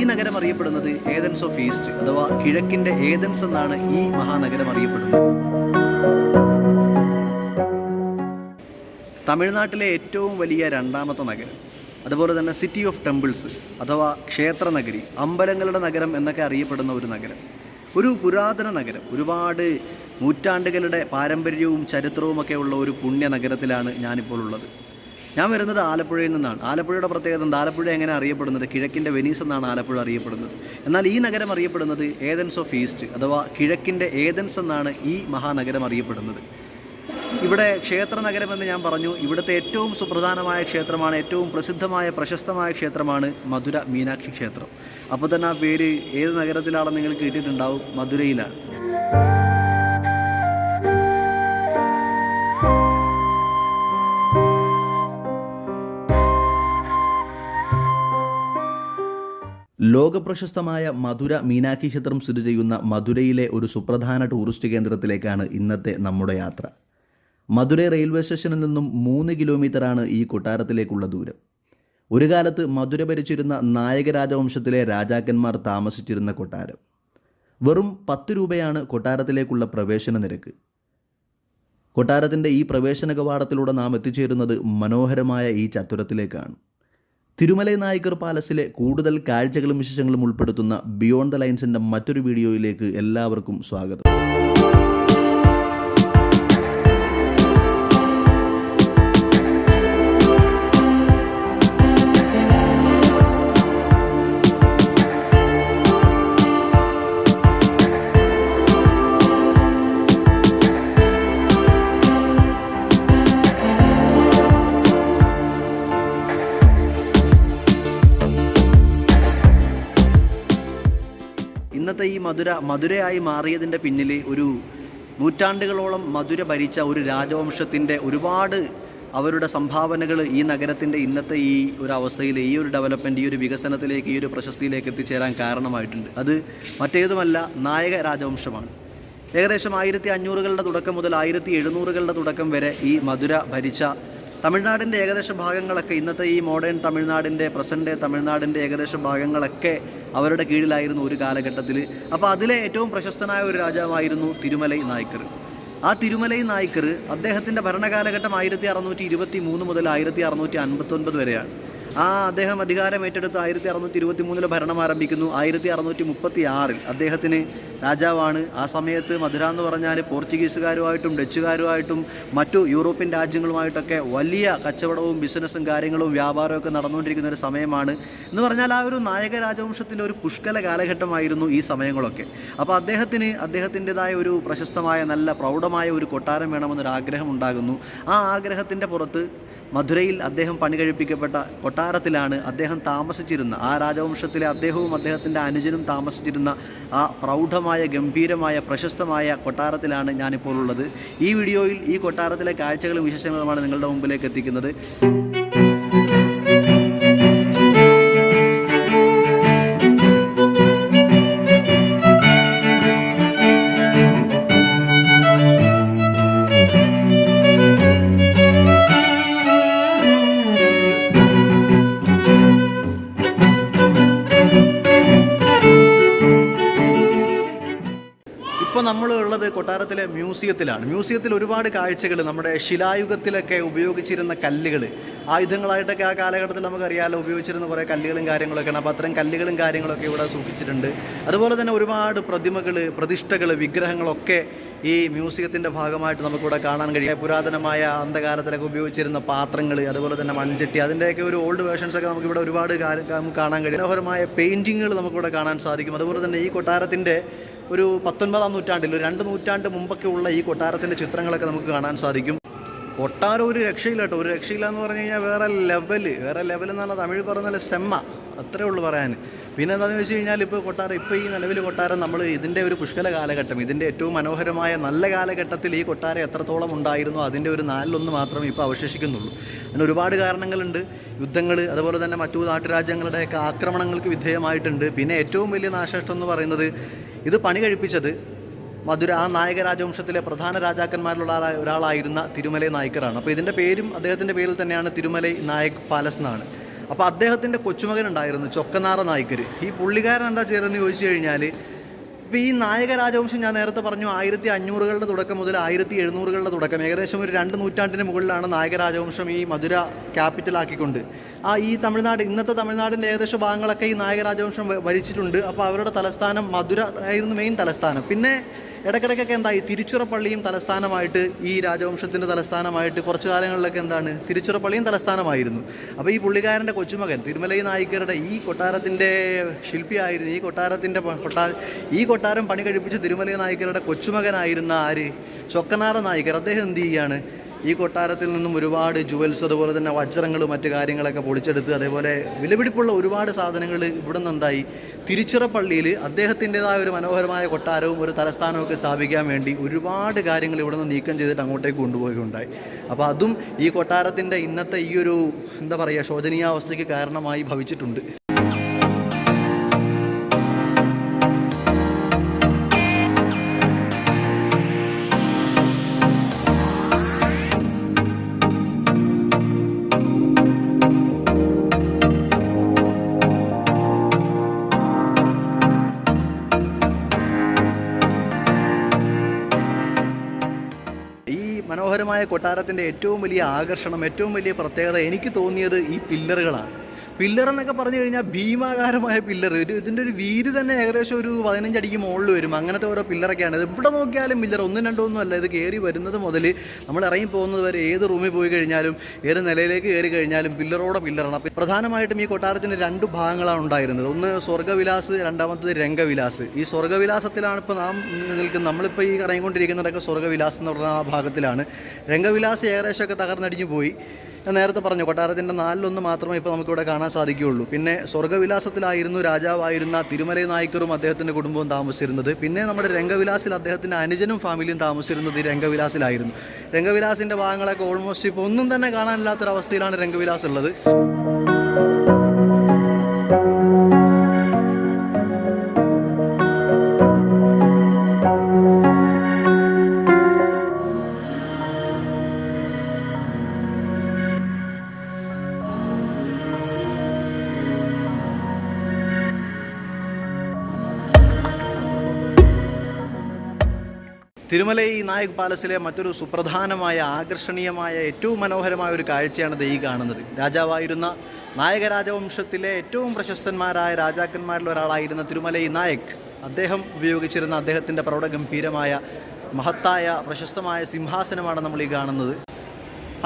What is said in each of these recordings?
ഈ നഗരം അറിയപ്പെടുന്നത് ഏതൻസ് ഓഫ് ഈസ്റ്റ് അഥവാ കിഴക്കിന്റെ ഏതൻസ് എന്നാണ് ഈ മഹാനഗരം അറിയപ്പെടുന്നത്. തമിഴ്നാട്ടിലെ ഏറ്റവും വലിയ രണ്ടാമത്തെ നഗരം അതുപോലെ തന്നെ സിറ്റി ഓഫ് ടെമ്പിൾസ് അഥവാ ക്ഷേത്ര നഗരി അമ്പലങ്ങളുടെ നഗരം എന്നൊക്കെ അറിയപ്പെടുന്ന ഒരു നഗരം. ഒരു പുരാതന നഗരം ഒരുപാട് നൂറ്റാണ്ടുകളുടെ പാരമ്പര്യവും ചരിത്രവുമൊക്കെ ഉള്ള ഒരു പുണ്യ നഗരത്തിലാണ് ഞാനിപ്പോൾ ഉള്ളത്. ഞാൻ വരുന്നത് ആലപ്പുഴയിൽ നിന്നാണ്. ആലപ്പുഴയുടെ പ്രത്യേകത എന്താ? ആലപ്പുഴ എങ്ങനെ അറിയപ്പെടുന്നത്? കിഴക്കിന്റെ വെനീസ് എന്നാണ് ആലപ്പുഴ അറിയപ്പെടുന്നത്. എന്നാൽ ഈ നഗരം അറിയപ്പെടുന്നത് ഏതൻസ് ഓഫ് ഈസ്റ്റ് അഥവാ കിഴക്കിന്റെ ഏതൻസ് എന്നാണ് ഈ മഹാനഗരം അറിയപ്പെടുന്നത്. ഇവിടെ ക്ഷേത്ര നഗരമെന്ന് ഞാൻ പറഞ്ഞു. ഇവിടുത്തെ ഏറ്റവും സുപ്രധാനമായ ക്ഷേത്രമാണ് ഏറ്റവും പ്രസിദ്ധമായ പ്രശസ്തമായ ക്ഷേത്രമാണ് മധുര മീനാക്ഷി ക്ഷേത്രം. അപ്പോൾ തന്നെ ആ പേര് ഏത് നഗരത്തിലാണെന്ന് നിങ്ങൾ കേട്ടിട്ടുണ്ടാവും മധുരയിലാണ്. ലോകപ്രശസ്തമായ മധുര മീനാക്ഷി ക്ഷേത്രം സ്ഥിതി ചെയ്യുന്ന മധുരയിലെ ഒരു സുപ്രധാന ടൂറിസ്റ്റ് കേന്ദ്രത്തിലേക്കാണ് ഇന്നത്തെ നമ്മുടെ യാത്ര. മധുര റെയിൽവേ സ്റ്റേഷനിൽ നിന്നും മൂന്ന് കിലോമീറ്ററാണ് ഈ കൊട്ടാരത്തിലേക്കുള്ള ദൂരം. ഒരു കാലത്ത് മധുര ഭരിച്ചിരുന്ന നായകരാജവംശത്തിലെ രാജാക്കന്മാർ താമസിച്ചിരുന്ന കൊട്ടാരം. വെറും പത്ത് രൂപയാണ് കൊട്ടാരത്തിലേക്കുള്ള പ്രവേശന നിരക്ക്. കൊട്ടാരത്തിന്റെ ഈ പ്രവേശന കവാടത്തിലൂടെ നാം എത്തിച്ചേരുന്നത് മനോഹരമായ ഈ ചത്തുരത്തിലേക്കാണ് തിരുമലൈ നായകർ പാലസിലെ കൂടുതൽ കാഴ്ചകളും വിശേഷങ്ങളും ഉൾപ്പെടുത്തുന്ന ബിയോണ്ട് ദ ലൈൻസിന്റെ മറ്റൊരു വീഡിയോയിലേക്ക് എല്ലാവർക്കും സ്വാഗതം. ഇന്നത്തെ ഈ മധുര മധുരയായി മാറിയതിന്റെ പിന്നിൽ ഒരു നൂറ്റാണ്ടുകളോളം മധുര ഭരിച്ച ഒരു രാജവംശത്തിന്റെ ഒരുപാട് അവരുടെ സംഭാവനകൾ ഈ നഗരത്തിന്റെ ഇന്നത്തെ ഈ ഒരു അവസ്ഥയിൽ ഈ ഒരു ഡെവലപ്മെന്റ് ഈ ഒരു വികസനത്തിലേക്ക് ഈ ഒരു പ്രശസ്തിയിലേക്ക് എത്തിച്ചേരാൻ കാരണമായിട്ടുണ്ട്. അത് മറ്റേതുമല്ല നായക രാജവംശമാണ്. ഏകദേശം ആയിരത്തി അഞ്ഞൂറുകളുടെ തുടക്കം മുതൽ ആയിരത്തി എഴുന്നൂറുകളുടെ തുടക്കം വരെ ഈ മധുര ഭരിച്ച തമിഴ്നാടിന്റെ ഏകദേശ ഭാഗങ്ങളൊക്കെ ഇന്നത്തെ ഈ മോഡേൺ തമിഴ്നാടിന്റെ പ്രസന്റ് തമിഴ്നാടിന്റെ ഏകദേശ ഭാഗങ്ങളൊക്കെ അവരുടെ കീഴിലായിരുന്നു ഒരു കാലഘട്ടത്തിൽ. അപ്പോൾ അതിലെ ഏറ്റവും പ്രശസ്തനായ ഒരു രാജാവായിരുന്നു തിരുമലൈ നായ്ക്കർ. ആ തിരുമലൈ നായ്ക്കർ അദ്ദേഹത്തിന്റെ ഭരണകാലഘട്ടം ആയിരത്തി അറുന്നൂറ്റി ഇരുപത്തി മൂന്ന് മുതൽ ആയിരത്തി അറുന്നൂറ്റി അൻപത്തൊൻപത് വരെയാണ്. ആ അദ്ദേഹം അധികാരം ഏറ്റെടുത്ത് ആയിരത്തി അറുന്നൂറ്റി ഇരുപത്തി മൂന്നിൽ ഭരണം ആരംഭിക്കുന്നു. ആയിരത്തി അറുന്നൂറ്റി മുപ്പത്തി ആറിൽ അദ്ദേഹത്തിന് രാജാവാണ്. ആ സമയത്ത് മധുര എന്ന് പറഞ്ഞാൽ പോർച്ചുഗീസുകാരുമായിട്ടും ഡച്ചുകാരുമായിട്ടും മറ്റു യൂറോപ്യൻ രാജ്യങ്ങളുമായിട്ടൊക്കെ വലിയ കച്ചവടവും ബിസിനസ്സും കാര്യങ്ങളും വ്യാപാരമൊക്കെ നടന്നുകൊണ്ടിരിക്കുന്ന ഒരു സമയമാണ്. എന്ന് പറഞ്ഞാൽ ആ ഒരു നായക രാജവംശത്തിന്റെ ഒരു പുഷ്കല കാലഘട്ടമായിരുന്നു ഈ സമയങ്ങളൊക്കെ. അപ്പോൾ അദ്ദേഹത്തിന് അദ്ദേഹത്തിന്റെതായ ഒരു പ്രശസ്തമായ നല്ല പ്രൗഢമായ ഒരു കൊട്ടാരം വേണമെന്നൊരു ആഗ്രഹം ഉണ്ടാകുന്നു ആ ആഗ്രഹത്തിന്റെ പുറത്ത് മധുരയിൽ അദ്ദേഹം പണി കഴിപ്പിക്കപ്പെട്ട കൊട്ടാരത്തിലാണ് അദ്ദേഹം താമസിച്ചിരുന്ന ആ രാജവംശത്തിലെ അദ്ദേഹവും അദ്ദേഹത്തിന്റെ അനുജനും താമസിച്ചിരുന്ന ആ പ്രൗഢമായ ഗംഭീരമായ പ്രശസ്തമായ കൊട്ടാരത്തിലാണ് ഞാനിപ്പോൾ ഉള്ളത്. ഈ വീഡിയോയിൽ ഈ കൊട്ടാരത്തിലെ കാഴ്ചകളും വിശേഷങ്ങളുമാണ് നിങ്ങളുടെ മുമ്പിലേക്ക് എത്തിക്കുന്നത്. കൊട്ടാരത്തിലെ മ്യൂസിയത്തിലാണ്. മ്യൂസിയത്തിൽ ഒരുപാട് കാഴ്ചകൾ നമ്മുടെ ശിലായുഗത്തിലൊക്കെ ഉപയോഗിച്ചിരുന്ന കല്ലുകൾ ആയുധങ്ങളായിട്ടൊക്കെ ആ കാലഘട്ടത്തിൽ നമുക്കറിയാമല്ലോ ഉപയോഗിച്ചിരുന്ന കുറേ കല്ലുകളും കാര്യങ്ങളൊക്കെയാണ്. അപ്പോൾ അത്തരം കല്ലുകളും കാര്യങ്ങളൊക്കെ ഇവിടെ സൂക്ഷിച്ചിട്ടുണ്ട്. അതുപോലെ തന്നെ ഒരുപാട് പ്രതിമകൾ പ്രതിഷ്ഠകൾ വിഗ്രഹങ്ങളൊക്കെ ഈ മ്യൂസിയത്തിന്റെ ഭാഗമായിട്ട് നമുക്കിവിടെ കാണാൻ കഴിയും. പുരാതനമായ അന്ധകാലത്തിലൊക്കെ ഉപയോഗിച്ചിരുന്ന പാത്രങ്ങൾ അതുപോലെ തന്നെ മൺചട്ടി അതിന്റെയൊക്കെ ഒരു ഓൾഡ് വേർഷൻസ് ഒക്കെ നമുക്കിവിടെ ഒരുപാട് കാണാൻ കഴിയും. മനോഹരമായ പെയിന്റിങ്ങുകൾ നമുക്കിവിടെ കാണാൻ സാധിക്കും. അതുപോലെ തന്നെ ഈ കൊട്ടാരത്തിന്റെ ഒരു പത്തൊൻപതാം നൂറ്റാണ്ടിൽ ഒരു രണ്ട് നൂറ്റാണ്ട് മുമ്പൊക്കെ ഉള്ള ഈ കൊട്ടാരത്തിന്റെ ചിത്രങ്ങളൊക്കെ നമുക്ക് കാണാൻ സാധിക്കും. കൊട്ടാരം ഒരു രക്ഷയില്ല കേട്ടോ. ഒരു രക്ഷയില്ല എന്ന് പറഞ്ഞു കഴിഞ്ഞാൽ വേറെ ലെവൽ വേറെ ലെവൽ എന്ന് പറഞ്ഞാൽ തമിഴ് പറഞ്ഞാൽ സെമ്മ അത്രേ ഉള്ളൂ പറയാൻ. പിന്നെ എന്താണെന്ന് വെച്ച് കഴിഞ്ഞാൽ ഇപ്പോൾ കൊട്ടാരം ഇപ്പോൾ ഈ നിലവിൽ കൊട്ടാരം നമ്മൾ ഇതിന്റെ ഒരു പുഷ്കല കാലഘട്ടം ഇതിന്റെ ഏറ്റവും മനോഹരമായ നല്ല കാലഘട്ടത്തിൽ ഈ കൊട്ടാരം എത്രത്തോളം ഉണ്ടായിരുന്നോ അതിന്റെ ഒരു നാലിലൊന്ന് മാത്രമേ ഇപ്പോൾ അവശേഷിക്കുന്നുള്ളൂ. അതിന് ഒരുപാട് കാരണങ്ങളുണ്ട്. യുദ്ധങ്ങൾ അതുപോലെ തന്നെ മറ്റു നാട്ടുരാജ്യങ്ങളുടെയൊക്കെ ആക്രമണങ്ങൾക്ക് വിധേയമായിട്ടുണ്ട്. പിന്നെ ഏറ്റവും വലിയ നാശനഷ്ടം എന്ന് പറയുന്നത് ഇത് പണി കഴിപ്പിച്ചത് മധുര ആ നായക രാജവംശത്തിലെ പ്രധാന രാജാക്കന്മാരിലുള്ള ഒരാളായിരുന്ന തിരുമലൈ നായ്ക്കറാണ്. അപ്പോൾ ഇതിന്റെ പേരും അദ്ദേഹത്തിന്റെ പേരിൽ തന്നെയാണ് തിരുമലൈ നായക് പാലസ് എന്നാണ്. അപ്പോൾ അദ്ദേഹത്തിന്റെ കൊച്ചുമകൻ ഉണ്ടായിരുന്നു ചൊക്കനാറ നായ്ക്കർ ഈ പുള്ളിക്കാരൻ എന്താ ചെയ്തതെന്ന് ചോദിച്ചു കഴിഞ്ഞാൽ ഇപ്പോൾ ഈ നായക രാജവംശം ഞാൻ നേരത്തെ പറഞ്ഞു ആയിരത്തി അഞ്ഞൂറുകളുടെ തുടക്കം മുതൽ ആയിരത്തി എഴുന്നൂറുകളുടെ തുടക്കം ഏകദേശം ഒരു രണ്ട് നൂറ്റാണ്ടിന് മുകളിലാണ് നായക രാജവംശം ഈ മധുര ക്യാപിറ്റലാക്കിക്കൊണ്ട് ആ ഈ തമിഴ്നാട് ഇന്നത്തെ തമിഴ്നാടിന്റെ ഏകദേശം ഭാഗങ്ങളൊക്കെ ഈ നായക രാജവംശം ഭരിച്ചിട്ടുണ്ട് അപ്പോൾ അവരുടെ തലസ്ഥാനം മധുര ആയിരുന്നു മെയിൻ തലസ്ഥാനം. പിന്നെ ഇടയ്ക്കിടയ്ക്കൊക്കെ എന്തായി? തിരുച്ചിറപ്പള്ളിയും തലസ്ഥാനമായിട്ട് ഈ രാജവംശത്തിന്റെ തലസ്ഥാനമായിട്ട് കുറച്ച് കാലങ്ങളിലൊക്കെ എന്താണ്? തിരുച്ചിറപ്പള്ളിയും തലസ്ഥാനമായിരുന്നു. അപ്പോൾ ഈ പുള്ളിക്കാരന്റെ കൊച്ചുമകൻ തിരുമലൈ നായിക്കരുടെ ഈ കൊട്ടാരത്തിന്റെ ശില്പിയായിരുന്നു. ഈ കൊട്ടാരത്തിന്റെ കൊട്ടാര കൊട്ടാ ഈ കൊട്ടാരം പണി കഴിപ്പിച്ച തിരുമലൈ നായിക്കരുടെ കൊച്ചുമകനായിരുന്ന ആര്? ചൊക്കനാറ നായിക്കർ. അദ്ദേഹം എന്ത് ചെയ്യുകയാണ്? ഈ കൊട്ടാരത്തിൽ നിന്നും ഒരുപാട് ജുവൽസ് അതുപോലെ തന്നെ വജ്രങ്ങൾ മറ്റു കാര്യങ്ങളൊക്കെ പൊളിച്ചെടുത്ത് അതേപോലെ വിലപിടിപ്പുള്ള ഒരുപാട് സാധനങ്ങൾ ഇവിടെ നിന്ന് തിരുച്ചിറപ്പള്ളിയിൽ അദ്ദേഹത്തിന്റെതായ ഒരു മനോഹരമായ കൊട്ടാരവും ഒരു തലസ്ഥാനവും സ്ഥാപിക്കാൻ വേണ്ടി ഒരുപാട് കാര്യങ്ങൾ ഇവിടെ നിന്ന് നീക്കം ചെയ്തിട്ട് അങ്ങോട്ടേക്ക് കൊണ്ടുപോവുകയുണ്ടായി. അപ്പോൾ അതും ഈ കൊട്ടാരത്തിന്റെ ഇന്നത്തെ ഈ ഒരു എന്താ പറയുക ശോചനീയാവസ്ഥയ്ക്ക് കാരണമായി ഭവിച്ചിട്ടുണ്ട്. മനോഹരമായ കൊട്ടാരത്തിന്റെ ഏറ്റവും വലിയ ആകർഷണം ഏറ്റവും വലിയ പ്രത്യേകത എനിക്ക് തോന്നിയത് ഈ പില്ലറുകളാണ്. പില്ലർ എന്നൊക്കെ പറഞ്ഞു കഴിഞ്ഞാൽ ഭീമാകാരമായ പില്ലർ ഒരു ഇതിന്റെ ഒരു വീര് തന്നെ ഏകദേശം ഒരു പതിനഞ്ചടിക്ക് മുകളിൽ വരും. അങ്ങനത്തെ ഓരോ പില്ലറൊക്കെയാണ് ഇത് എവിടെ നോക്കിയാലും പില്ലർ ഒന്നും രണ്ടോ ഒന്നും അല്ല. ഇത് കയറി വരുന്നത് മുതൽ നമ്മൾ ഇറങ്ങി പോകുന്നത് വരെ ഏത് റൂമിൽ പോയി കഴിഞ്ഞാലും ഏത് നിലയിലേക്ക് കയറി കഴിഞ്ഞാലും പില്ലറോടെ പില്ലറാണ് അപ്പോൾ പ്രധാനമായിട്ടും ഈ കൊട്ടാരത്തിന് രണ്ട് ഭാഗങ്ങളാണ് ഉണ്ടായിരുന്നത്. ഒന്ന് സ്വർഗവിലാസ് രണ്ടാമത്തത് രംഗവിലാസ്. ഈ സ്വർഗവിലാസത്തിലാണ് ഇപ്പോൾ നാം നിൽക്കുന്നത്. നമ്മളിപ്പോൾ ഈ ഇറങ്ങിക്കൊണ്ടിരിക്കുന്നതൊക്കെ സ്വർഗവിലാസം എന്ന് പറഞ്ഞ ആ ഭാഗത്തിലാണ്. രംഗവിലാസ് ഏകദേശമൊക്കെ തകർന്നടിഞ്ഞു പോയി. ഞാൻ നേരത്തെ പറഞ്ഞു കൊട്ടാരത്തിന്റെ നാലിലൊന്ന് മാത്രമേ ഇപ്പോൾ നമുക്കിവിടെ കാണാൻ സാധിക്കുകയുള്ളൂ. പിന്നെ സ്വർഗവിലാസത്തിലായിരുന്നു രാജാവായിരുന്ന തിരുമലൈ നായ്ക്കറും അദ്ദേഹത്തിന്റെ കുടുംബവും താമസിച്ചിരുന്നത്. പിന്നെ നമ്മുടെ രംഗവിലാസിൽ അദ്ദേഹത്തിന്റെ അനുജനും ഫാമിലിയും താമസിച്ചിരുന്നത് ഈ രംഗവിലാസിലായിരുന്നു. രംഗവിലാസിന്റെ ഭാഗങ്ങളൊക്കെ ഓൾമോസ്റ്റ് ഇപ്പോൾ ഒന്നും തന്നെ കാണാനില്ലാത്തൊരവസ്ഥയിലാണ് രംഗവിലാസ് ഉള്ളത്. തിരുമലൈ നായക് പാലസിലെ മറ്റൊരു സുപ്രധാനമായ ആകർഷണീയമായ ഏറ്റവും മനോഹരമായ ഒരു കാഴ്ചയാണ് ഈ കാണുന്നത്. രാജാവായിരുന്ന നായക രാജവംശത്തിലെ ഏറ്റവും പ്രശസ്തന്മാരായ രാജാക്കന്മാരിൽ ഒരാളായിരുന്ന തിരുമലൈ നായക് അദ്ദേഹം ഉപയോഗിച്ചിരുന്ന അദ്ദേഹത്തിന്റെ പ്രൗഢഗംഭീരമായ മഹത്തായ പ്രശസ്തമായ സിംഹാസനമാണ് നമ്മൾ ഈ കാണുന്നത്.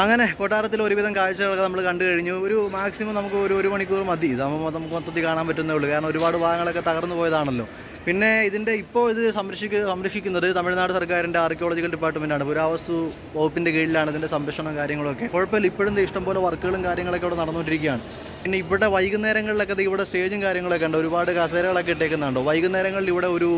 അങ്ങനെ കൊട്ടാരത്തിൽ ഒരുവിധം കാഴ്ചകളൊക്കെ നമ്മൾ കണ്ടു കഴിഞ്ഞു. ഒരു മാക്സിമം നമുക്ക് ഒരു ഒരു മണിക്കൂർ മതി. ഇതാകുമ്പോൾ നമുക്ക് മൊത്തത്തിൽ കാണാൻ പറ്റുന്നേ ഉള്ളൂ. കാരണം ഒരുപാട് ഭാഗങ്ങളൊക്കെ തകർന്നു പോയതാണല്ലോ. പിന്നെ ഇതിന്റെ ഇപ്പോൾ ഇത് സംരക്ഷിക്ക സംരക്ഷിക്കുന്നത് തമിഴ്നാട് സർക്കാരിന്റെ ആർക്കിയോളജിക്കൽ ഡിപ്പാർട്ട്മെന്റാണ് പുരാവസ്തു വകുപ്പിന്റെ കീഴിലാണ് ഇതിന്റെ സംരക്ഷണം കാര്യങ്ങളൊക്കെ. കുഴപ്പമില്ല. ഇപ്പോഴും ഇഷ്ടംപോലെ വർക്കുകളും കാര്യങ്ങളൊക്കെ ഇവിടെ നടന്നുകൊണ്ടിരിക്കുകയാണ്. പിന്നെ ഇവിടെ വൈകുന്നേരങ്ങളിലൊക്കെ ഇവിടെ സ്റ്റേജും കാര്യങ്ങളൊക്കെ ഉണ്ട്. ഒരുപാട് കസേരകളൊക്കെ ഇട്ടേക്കുന്നുണ്ടോ. വൈകുന്നേരങ്ങളിൽ ഇവിടെ ഒരു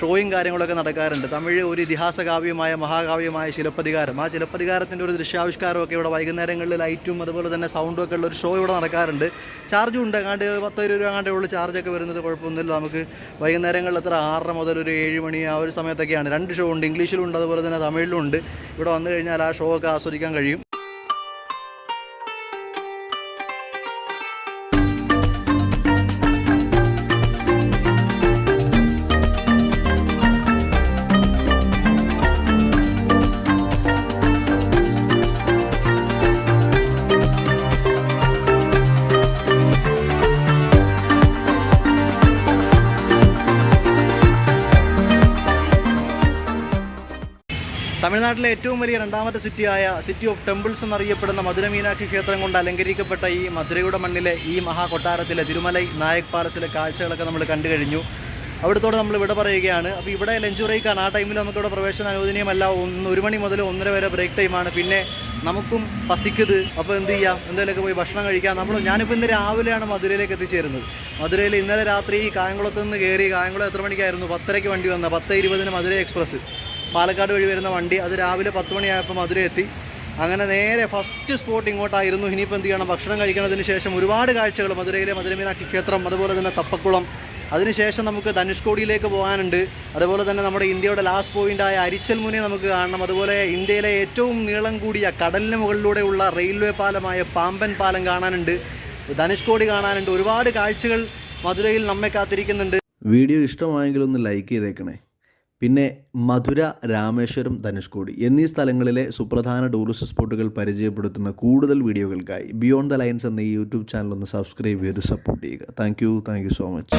ഷോയും കാര്യങ്ങളൊക്കെ നടക്കാറുണ്ട്. തമിഴ് ഒരു ഇതിഹാസ കാവ്യമായ മഹാകാവ്യമായ ശിലപ്പതികാരം. ആ ശിലപ്പതികാരത്തിന്റെ ഒരു ദൃശ്യാവിഷ്കാരമൊക്കെ ഇവിടെ വൈകുന്നേരങ്ങളിൽ ലൈറ്റും അതുപോലെ തന്നെ സൗണ്ടും ഒക്കെ ഉള്ള ഒരു ഷോ ഇവിടെ നടക്കാറുണ്ട്. ചാർജും ഉണ്ട്. അങ്ങാണ്ട് പത്ത് രൂപ അങ്ങാണ്ടേ ഉള്ളൂ ചാർജൊക്കെ വരുന്നത്. കുഴപ്പമൊന്നുമില്ല. നമുക്ക് വൈകുന്നേരങ്ങളിൽ എത്ര? ആറര മുതൽ ഒരു ഏഴ് മണി ആ ഒരു സമയത്തൊക്കെയാണ്. രണ്ട് ഷോ ഉണ്ട്. ഇംഗ്ലീഷിലുണ്ട് അതുപോലെ തന്നെ തമിഴിലും ഉണ്ട്. ഇവിടെ വന്നു കഴിഞ്ഞാൽ ആ ഷോ ഒക്കെ ആസ്വദിക്കാൻ കഴിയും. തമിഴ്നാട്ടിലെ ഏറ്റവും വലിയ രണ്ടാമത്തെ സിറ്റിയായ സിറ്റി ഓഫ് ടെമ്പിൾസ് എന്നറിയപ്പെടുന്ന മധുര മീനാക്ഷി ക്ഷേത്രം കൊണ്ട് അലങ്കരിക്കപ്പെട്ട ഈ മധുരയുടെ മണ്ണിലെ ഈ മഹാകൊട്ടാരത്തിലെ തിരുമലൈ നായക് പാലസിലെ കാഴ്ചകളൊക്കെ നമ്മൾ കണ്ടു കഴിഞ്ഞു. അവിടത്തോടെ നമ്മൾ ഇവിടെ പറയുകയാണ്. അപ്പോൾ ഇവിടെ ലഞ്ച് ബ്രേക്കാണ്. ആ ടൈമിൽ നമുക്കിവിടെ പ്രവേശനം അനുവദനീയമല്ല. ഒന്ന് ഒരു മണി മുതൽ ഒന്നര വരെ ബ്രേക്ക് ടൈമാണ് പിന്നെ നമുക്കും പസിക്കത്. അപ്പോൾ എന്ത് ചെയ്യാം? എന്തെങ്കിലുമൊക്കെ പോയി ഭക്ഷണം കഴിക്കാം. നമ്മൾ ഞാനിപ്പോൾ ഇന്ന് രാവിലെയാണ് മധുരയിലേക്ക് എത്തിച്ചേരുന്നത്. മധുരയിൽ ഇന്നലെ രാത്രി കായംകുളത്ത് നിന്ന് കയറി കായംകുളം എത്ര മണിക്കായിരുന്നു? പത്തരയ്ക്ക് വണ്ടി വന്നത് പത്ത് ഇരുപതിന് മധുര എക്സ്പ്രസ്. പാലക്കാട് വഴി വരുന്ന വണ്ടി അത് രാവിലെ പത്ത് മണിയായപ്പോൾ മധുര എത്തി അങ്ങനെ നേരെ ഫസ്റ്റ് സ്പോട്ട് ഇങ്ങോട്ടായിരുന്നു. ഇനിയിപ്പോൾ എന്ത് ചെയ്യണം? ഭക്ഷണം കഴിക്കുന്നതിന് ശേഷം ഒരുപാട് കാഴ്ചകൾ മധുരയിലെ മധുരമീനാക്ഷി ക്ഷേത്രം അതുപോലെ തന്നെ തപ്പക്കുളം. അതിനുശേഷം നമുക്ക് ധനുഷ്കോടിയിലേക്ക് പോകാനുണ്ട്. അതുപോലെ തന്നെ നമ്മുടെ ഇന്ത്യയുടെ ലാസ്റ്റ് പോയിന്റായ അരിച്ചൽമുനെ നമുക്ക് കാണണം. അതുപോലെ ഇന്ത്യയിലെ ഏറ്റവും നീളം കൂടിയ കടലിന് മുകളിലൂടെയുള്ള റെയിൽവേ പാലമായ പാമ്പൻ പാലം കാണാനുണ്ട്. ധനുഷ്കോടി കാണാനുണ്ട്. ഒരുപാട് കാഴ്ചകൾ മധുരയിൽ നമ്മെ കാത്തിരിക്കുന്നുണ്ട്. വീഡിയോ ഇഷ്ടമായെങ്കിൽ ഒന്ന് ലൈക്ക് ചെയ്തേക്കണേ. പിന്നെ മധുര രാമേശ്വരം ധനുഷ്കോടി എന്നീ സ്ഥലങ്ങളിലെ സുപ്രധാന ടൂറിസ്റ്റ് സ്പോട്ടുകൾ പരിചയപ്പെടുത്തുന്ന കൂടുതൽ വീഡിയോകൾക്കായി ബിയോണ്ട് ദ ലൈൻസ് എന്ന യൂട്യൂബ് ചാനൽ ഒന്ന് സബ്സ്ക്രൈബ് ചെയ്ത് സപ്പോർട്ട് ചെയ്യുക. Thank you thank you so much